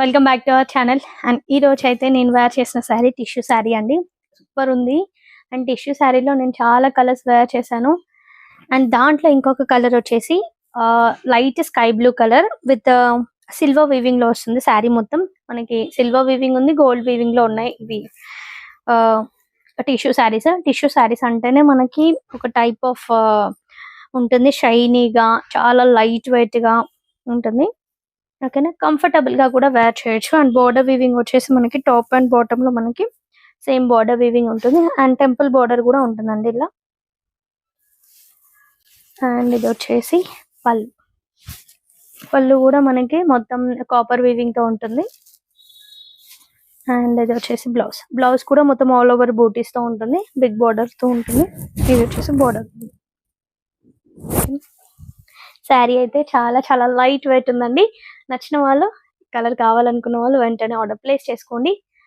Welcome back to our channel and ఈ రోజు అయితే నేను వేర్ చేసిన శారీ టిష్యూ శారీ అండి. సూపర్ ఉంది. అండ్ టిష్యూ శారీలో నేను చాలా కలర్స్ వేర్ చేశాను. అండ్ దాంట్లో ఇంకొక కలర్ వచ్చేసి light sky blue colour with silver వీవింగ్లో వస్తుంది శారీ మొత్తం. మనకి సిల్వర్ వీవింగ్ ఉంది గోల్డ్ వీవింగ్లో ఉన్నాయి ఇవి. టిష్యూ శారీస్ టిష్యూ శారీస్ అంటేనే మనకి ఒక టైప్ ఆఫ్ ఉంటుంది. షైనీగా చాలా లైట్ వెయిట్గా ఉంటుంది. ఓకేనా? కంఫర్టబుల్గా కూడా వేర్ చేయొచ్చు. అండ్ బోర్డర్ వీవింగ్ వచ్చేసి మనకి టాప్ అండ్ బాటమ్లో మనకి సేమ్ బార్డర్ వీవింగ్ ఉంటుంది. అండ్ టెంపుల్ బార్డర్ కూడా ఉంటుందండి ఇలా. అండ్ ఇది వచ్చేసి పళ్ళు. పళ్ళు కూడా మనకి మొత్తం కాపర్ వీవింగ్తో ఉంటుంది. అండ్ ఇది వచ్చేసి బ్లౌజ్ బ్లౌజ్ కూడా మొత్తం ఆల్ ఓవర్ బూటీస్తో ఉంటుంది. బిగ్ బార్డర్తో ఉంటుంది. ఇది వచ్చేసి బార్డర్ శారీ అయితే చాలా చాలా లైట్ వెయిట్ ఉందండి. నచ్చిన వాళ్ళు కలర్ కావాలనుకున్న వాళ్ళు వెంటనే ఆర్డర్ ప్లేస్ చేసుకోండి.